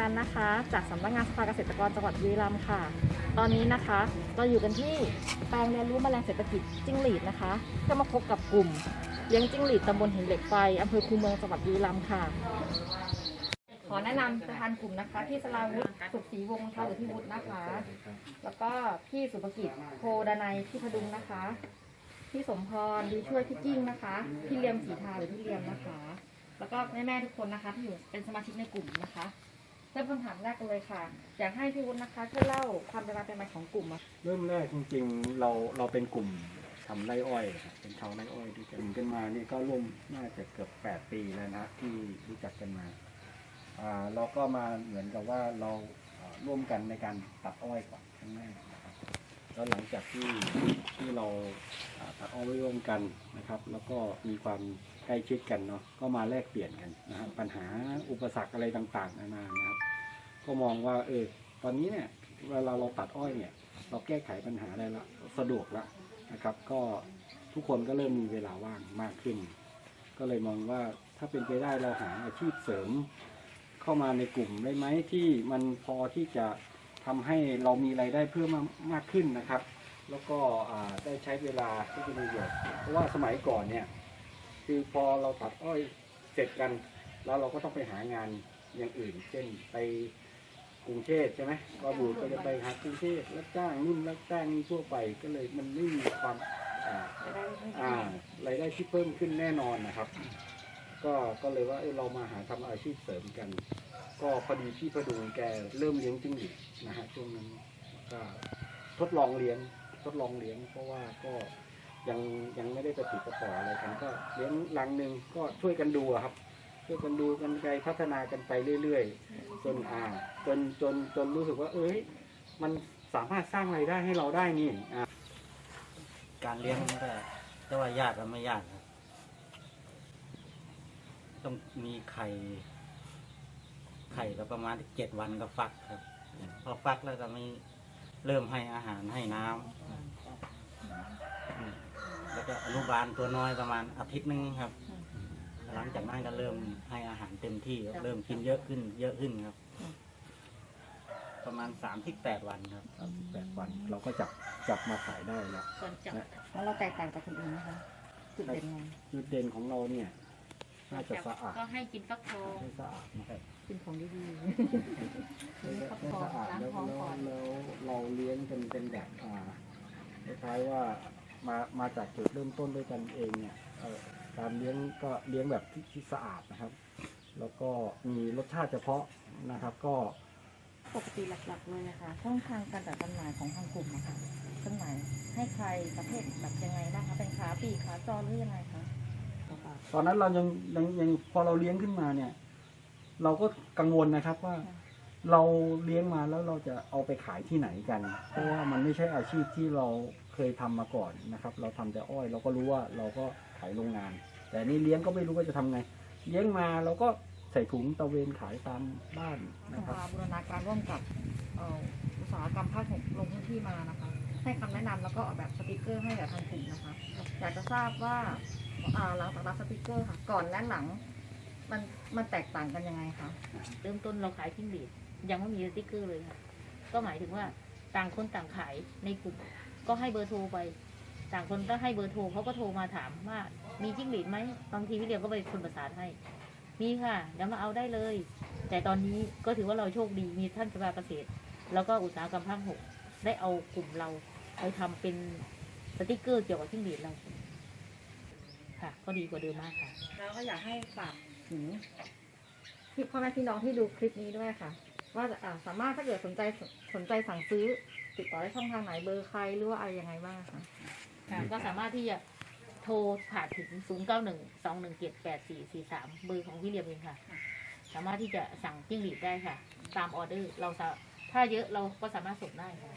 นันนะคะ จากสำนักงานสภาเกษตรกรจังหวัดบุรีรัมย์ค่ะ ตอนนี้นะคะ เราอยู่กันที่แปลงเรียนรู้แมลงเศรษฐกิจจิ้งหรีดนะคะเพื่อมาพบกับกลุ่มเลี้ยงจิ้งหรีดตำบลหินเหล็กไฟอำเภอคูเมืองจังหวัดบุรีรัมย์ค่ะ ขอแนะนำประธานกลุ่มนะคะพี่สลาวุฒิสุขศรีวงศ์นะคะหรือพี่วุฒินะคะ แล้วก็พี่สุภกิจโพดานัยพี่พดุงนะคะ พี่สมพรดีช่วยพี่กิ้งนะคะ พี่เลียมสีทาหรือพี่เลียมนะคะแล้วก็แม่ๆทุกคนนะคะที่อยู่เป็นสมาชิกในกลุ่มนะคะ เริ่มคำถามแรกกันเลยค่ะ อยากให้พี่วุฒินะคะช่วยเล่าความเป็นมาเป็นไปของกลุ่มอะเริ่มแรกจริงๆเราเราเป็นกลุ่มทำไร่อ้อยครับเป็นชาวไร่อ้อยด้วยกันกันมานี่ก็ร่วมน่าจะเกือบแปดปีแล้วนะที่รู้จักกันมาอ่าเราก็มาเหมือนกับว่าเราอ่าร่วมกันในการตัดอ้อยก่อนครั้งแรกนะครับแล้วหลังจากที่ เราตัดอ้อยร่วมกันนะครับ แล้วก็มีความใกล้ชิดกันเนาะก็มาแลกเปลี่ยนกันนะครับปัญหาอุปสรรคอะไรต่างๆนานานะครับ ก็มองว่าเออตอนนี้เนี่ยเวลาเราตัดอ้อยเนี่ย เราแก้ไขปัญหาได้ละสะดวกละนะครับ ก็ทุกคนก็เริ่มมีเวลาว่างมากขึ้น ก็เลยมองว่าถ้าเป็นไปได้เราหาอาชีพเสริม เข้ามาในกลุ่มได้ไหมที่มันพอที่จะทำให้เรามีรายได้เพิ่มมามากขึ้นนะครับ แล้วก็ได้ใช้เวลาที่เป็นประโยชน์เพราะว่าสมัยก่อนเนี่ย คือพอเราตัดอ้อยเสร็จกัน แล้วเราก็ต้องไปหางานอย่างอื่น เช่นไปกรุงเทพใช่ไหมก็บูดก็จะไปหากรุงเทพรับจ้างนู่นรับจ้างนี่ทั่วไปก็เลยมันไม่มีความอ่ารายได้ที่เพิ่มขึ้นแน่นอนนะครับ ก็ก็เลยว่าเออเรามาหาทำอาชีพเสริมกัน ก็พอดีพี่พดุงแกเริ่มเลี้ยงจิ้งหรีดนะฮะช่วงนั้นก็ทดลองเลี้ยง ทดลองเลี้ยง เพราะว่าก็ยังยังไม่ได้ประติดประต่ออะไรกันก็เลี้ยงรังหนึ่งก็ช่วยกันดูครับ ช่วยกันดูกันไปพัฒนากันไปเรื่อยๆจนอ่าจนจนจนรู้สึกว่า เอ้ย มันสามารถสร้างรายได้ให้เราได้นี่อ่าการเลี้ยงมันก็จะว่ายากก็ไม่ยากครับต้องมีไข่ ไข่ก็ประมาณเจ็ดวันก็ฟักครับ พอฟักแล้วก็มีเริ่มให้อาหารให้น้ำ แล้วก็อนุบาลตัวน้อยประมาณอาทิตย์หนึงครับ หลังจากนั้นก็เริ่มให้อาหารเต็มที่ครับเริ่มกินเยอะขึ้น เยอะขึ้นครับประมาณสามที่แปดวันครับแปดวัน เราก็จับจับมาขายได้แล้ว ก่อนจับ แล้วเราแตกต่างจากคนอื่นนะคะจุดเด่นไงจุดเด่นของเราเนี่ย น่าจะสะอาดก็ให้กินฟักทอง ให้สะอาดนะครับกินของดีๆ ให้มีฟักให้ทองสะอาดล้างแล้วท้องแล้วก่อนแล้วเราเลี้ยงเป็นเป็นแบบอ่า คล้ายๆว่ามามาจากจุดเริ่มต้นด้วยกันเองเนี่ยเอ่อการเลี้ยงก็เลี้ยงแบบที่ที่สะอาดนะครับ แล้วก็มีรสชาติเฉพาะนะครับ ก็ปกติหลักๆเลยนะคะช่องทางการจัดจำหน่ายของทางกลุ่มนะคะจำหน่ายให้ใครประเภทแบบยังไงบ้างคะเป็นขาปลีกขาจรหรือยังไงคะตอนนั้นเรายังยังยังพอเราเลี้ยงขึ้นมาเนี่ย เราก็กังวลนะครับว่า เราเลี้ยงมาแล้วเราจะเอาไปขายที่ไหนกัน เพราะว่ามันไม่ใช่อาชีพที่เราเคยทำมาก่อนนะครับ เราทำแต่อ้อย เราก็รู้ว่าเราก็ขายโรงงาน แต่นี่เลี้ยงก็ไม่รู้ว่าจะทำไง เลี้ยงมาเราก็ใส่ถุงตะเวนขายตามบ้านนะครับภาบูรณาการร่วมกับอุตสาหกรรมภาคหกลงพื้นที่มานะคะ ให้คำแนะนำแล้วก็ออกแบบสติกเกอร์ให้กับทางกลุ่มนะคะ อยากจะทราบว่าอ่าหลังจากรับสติกเกอร์ค่ะ ก่อนและหลัง มันมันแตกต่างกันยังไงคะเริ่มต้นเราขายจิ้งหรีดยังไม่มีสติ๊กเกอร์เลยค่ะ ก็หมายถึงว่าต่างคนต่างขายในกลุ่มก็ให้เบอร์โทรไป ต่างคนก็ให้เบอร์โทรเขาก็โทรมาถามว่า มีจิ้งหรีดไหมบางทีพี่เดียวก็ไปคนประสานให้มีค่ะเดี๋ยวมาเอาได้เลย แต่ตอนนี้ก็ถือว่าเราโชคดีมีท่านสภาเกษตร แล้วก็อุตสาหกรรมภาคหกได้เอากลุ่มเราไปทำเป็นสติ๊กเกอร์เกี่ยวกับจิ้งหรีดเราค่ะ ก็ดีกว่าเดิมมากค่ะ แล้วก็อยากให้ฝาก ถึงพี่พ่อแม่พี่น้องที่ดูคลิปนี้ด้วยค่ะ ว่าอ่าสามารถถ้าเกิดสนใจสนใจสั่งซื้อ ติดต่อได้ช่องทางไหนเบอร์ใครหรือว่าอะไรยังไงบ้างคะค่ะก็สามารถที่จะโทรผ่านถึง 0 9 1 2 1 7 8 4 4 3 เบอร์ของพี่เรียมเองค่ะ สามารถที่จะสั่งจิ้งหรีดได้ค่ะ ตามออเดอร์เราสาถ้าเยอะเราก็สามารถส่งได้ค่ะ